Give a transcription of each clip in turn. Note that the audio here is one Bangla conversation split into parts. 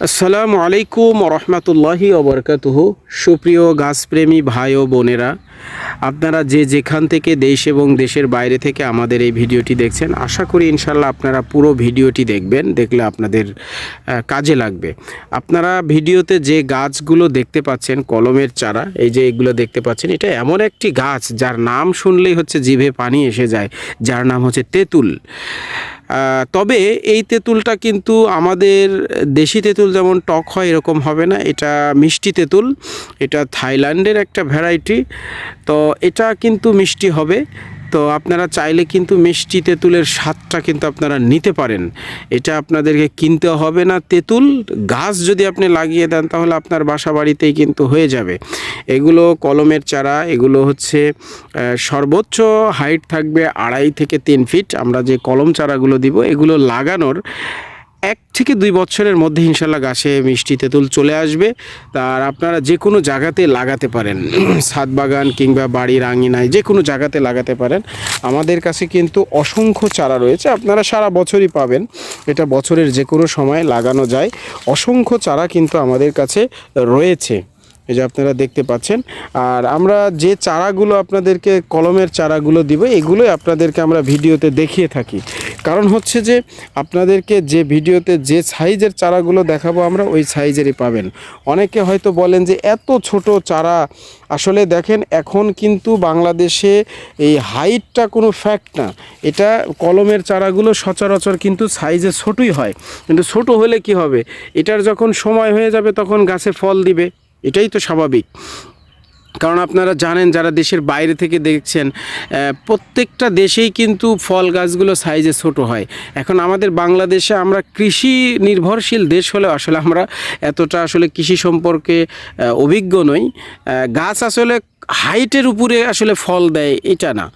আসসালামু আলাইকুম রহমতুল্লাহি ওবরকাতুহ সুপ্রিয় গাছপ্রেমী ভাই ও বোনেরা, আপনারা যে যেখান থেকে দেশ এবং দেশের বাইরে থেকে আমাদের এই ভিডিওটি দেখছেন, আশা করি ইনশাল্লাহ আপনারা পুরো ভিডিওটি দেখবেন, দেখলে আপনাদের কাজে লাগবে। আপনারা ভিডিওতে যে গাছগুলো দেখতে পাচ্ছেন, কলমের চারা, এই যে এগুলো দেখতে পাচ্ছেন, এটা এমন একটি গাছ, যার নাম শুনলেই হচ্ছে জিভে পানি এসে যায়, যার নাম হচ্ছে তেঁতুল। তবে এই তেঁতুলটা কিন্তু আমাদের দেশি তেঁতুল যেমন টক হয়, এরকম হবে না। এটা মিষ্টি তেঁতুল, এটা থাইল্যান্ডের একটা ভ্যারাইটি। তো এটা কিন্তু মিষ্টি হবে। তো আপনারা চাইলে কিন্তু মিষ্টি তেঁতুলের স্বাদটা কিন্তু আপনারা নিতে পারেন। এটা আপনাদেরকে কিনতে হবে না। তেঁতুল, গাছ যদি আপনি লাগিয়ে দেন তাহলে আপনার বাসা বাড়িতেই কিন্তু হয়ে যাবে। এগুলো কলমের চারা, এগুলো হচ্ছে সর্বোচ্চ হাইট থাকবে আড়াই থেকে তিন ফিট আমরা যে কলম চারাগুলো দিব, এগুলো লাগানোর এক থেকে দুই বছরের মধ্যে ইনশাল্লাহ গাছে মিষ্টি তেঁতুল চলে আসবে। আর আপনারা যে কোনো জায়গাতে লাগাতে পারেন। ছাদ বাগান কিংবা বাড়ির আঙিনায় যে কোনো জায়গাতে লাগাতে পারেন। আমাদের কাছে কিন্তু অসংখ্য চারা রয়েছে, আপনারা সারা বছরই পাবেন। এটা বছরের যে কোনো সময় লাগানো যায়। অসংখ্য চারা কিন্তু আমাদের কাছে রয়েছে। এই যে আপনারা দেখতে পাচ্ছেন। আর আমরা যে চারাগুলো আপনাদেরকে, কলমের চারাগুলো দিব, এগুলোই আপনাদেরকে আমরা ভিডিওতে দেখিয়ে থাকি। কারণ হচ্ছে যে, আপনাদেরকে যে ভিডিওতে যে সাইজের চারাগুলো দেখাবো আমরা, ওই সাইজেরই পাবেন। অনেকে হয়তো বলেন যে, এত ছোট চারা, আসলে দেখেন এখন কিন্তু বাংলাদেশে এই হাইটটা কোনো ফ্যাক্ট না। এটা কলমের চারাগুলো সচরাচর কিন্তু সাইজে ছোটই হয়। কিন্তু ছোট হলে কি হবে? এটার যখন সময় হয়ে যাবে, তখন গাছে ফল দিবে। এটাই তো স্বাভাবিক। কারণ আপনারা জানেন যারা দেশের বাইরে থেকে দেখছেন প্রত্যেকটা দেশেই কিন্তু ফল গাছগুলো সাইজে ছোট হয়। এখন আমাদের বাংলাদেশে আমরা কৃষি নির্ভরশীল দেশ হলে আসলে আমরা এতটা আসলে কৃষি সম্পর্কে অভিজ্ঞ নই। গাছ আসলে হাইটের উপরে আসলে ফল দেয়, এটা না।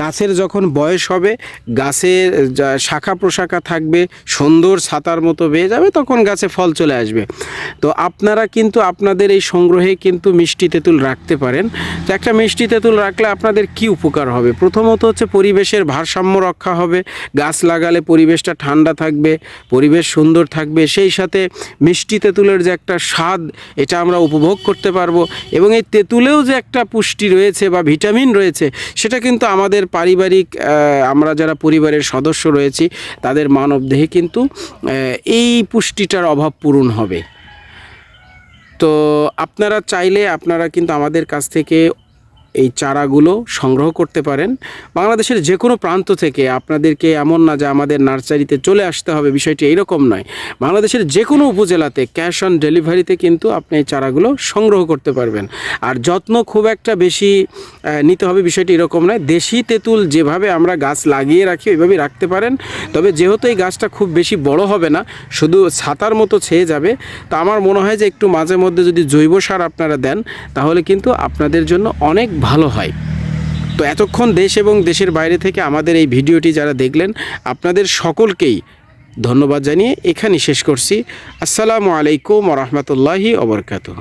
গাছের যখন বয়স হবে গাছের শাখা প্রশাখা থাকবে, সুন্দর ছাতার মতো বেয়ে যাবে, তখন গাছে ফল চলে আসবে। তো আপনারা কিন্তু আপনাদের এই সংগ্রহে কিন্তু মিষ্টি তেঁতুল রাখতে পারেন। তো একটা মিষ্টি তেঁতুল রাখলে আপনাদের কি উপকার হবে? প্রথমত হচ্ছে পরিবেশের ভারসাম্য রক্ষা হবে, গাছ লাগালে পরিবেশটা ঠান্ডা থাকবে, পরিবেশ সুন্দর থাকবে, সেই সাথে মিষ্টি তেঁতুলের যে একটা স্বাদ, এটা আমরা উপভোগ করতে পারব এবং এই তেঁতুলেও যে একটা পুষ্টি রয়েছে বা ভিটামিন রয়েছে, সেটা কিন্তু আমাদের পারিবারিক আমরা যারা পরিবারের সদস্য রয়েছি, তাদের মানবদেহে কিন্তু এই পুষ্টিটার অভাব পূরণ হবে। তো আপনারা চাইলে আপনারা কিন্তু আমাদের কাছ থেকে এই চারাগুলো সংগ্রহ করতে পারেন। বাংলাদেশের যে কোনো প্রান্ত থেকে আপনাদেরকে এমন না যে আমাদের নার্সারিতে চলে আসতে হবে, বিষয়টি এইরকম নয়। বাংলাদেশের যে কোনো উপজেলাতে ক্যাশ অন ডেলিভারিতে কিন্তু আপনি এই চারাগুলো সংগ্রহ করতে পারবেন। আর যত্ন খুব একটা বেশি নিতে হবে বিষয়টি এরকম নয়। দেশি তেঁতুল যেভাবে আমরা গাছ লাগিয়ে রাখি, ওইভাবেই রাখতে পারেন। তবে যেহেতু এই গাছটা খুব বেশি বড় হবে না, শুধু ছাতার মতো ছেয়ে যাবে, তা আমার মনে হয় যে একটু মাঝে মধ্যে যদি জৈব সার আপনারা দেন, তাহলে কিন্তু আপনাদের জন্য অনেক ভালো হয়। তো এতক্ষণ দেশ এবং দেশের বাইরে থেকে আমাদের এই ভিডিওটি যারা দেখলেন, আপনাদের সকলকেই ধন্যবাদ জানিয়ে এখানেই শেষ করছি। আসসালামু আলাইকুম রহমতুল্লাহি ওবরকাতুহ